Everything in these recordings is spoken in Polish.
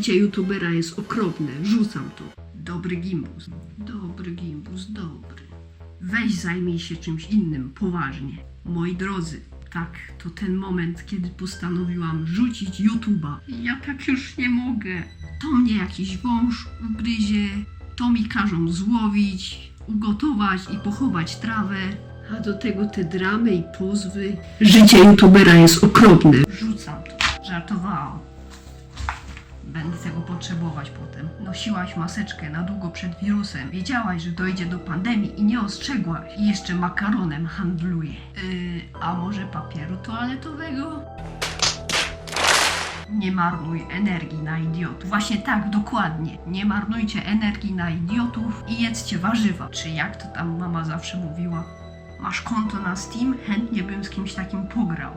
Życie youtubera jest okropne, rzucam to. Dobry gimbus. Dobry gimbus, dobry. Weź zajmij się czymś innym, poważnie. Moi drodzy, tak, to ten moment, kiedy postanowiłam rzucić YouTube'a. Ja tak już nie mogę. To mnie jakiś wąż ugryzie, to mi każą złowić, ugotować i pochować trawę. A do tego te dramy i pozwy. Życie youtubera jest okropne. Rzucam to. Żartowałam. Potrzebować potem. Nosiłaś maseczkę na długo przed wirusem. Wiedziałaś, że dojdzie do pandemii i nie ostrzegłaś. I jeszcze makaronem handluje. Yy, a może papieru toaletowego? Nie marnuj energii na idiotów. Właśnie tak, dokładnie. Nie marnujcie energii na idiotów i jedzcie warzywa. Czy jak to tam mama zawsze mówiła? Masz konto na Steam? Chętnie bym z kimś takim pograł.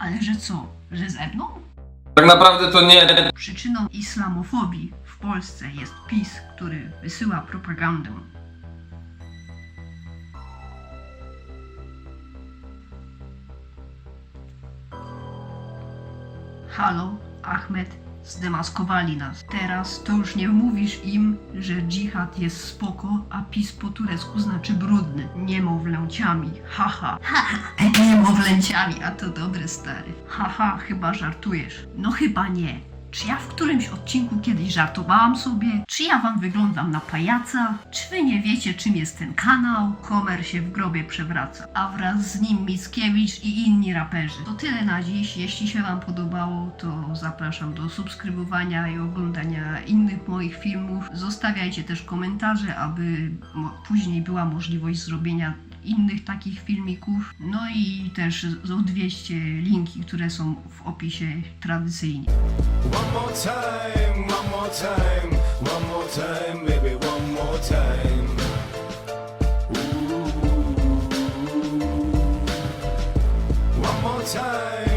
Ale że co? Że ze mną? Tak naprawdę to nie. Przyczyną islamofobii w Polsce jest PiS, który wysyła propagandę. Halo, Ahmed, zdemaskowali nas. Teraz to już nie mówisz im, że dżihad jest spoko, a PiS po turecku znaczy brudny. Niemowlęciami, haha. Niemowlęciami, a to dobre stary. Haha, chyba żartujesz. No chyba nie. Czy ja w którymś odcinku kiedyś żartowałam sobie? Czy ja wam wyglądam na pajaca? Czy wy nie wiecie, czym jest ten kanał? Homer się w grobie przewraca, a wraz z nim Mickiewicz i inni raperzy. To tyle na dziś. Jeśli się wam podobało, to zapraszam do subskrybowania i oglądania innych moich filmów. Zostawiajcie też komentarze, aby później była możliwość zrobienia innych takich filmików. No i też są 200 linki, które są w opisie tradycyjnie. One more time, one more time, one more time, baby, one more time. One more time.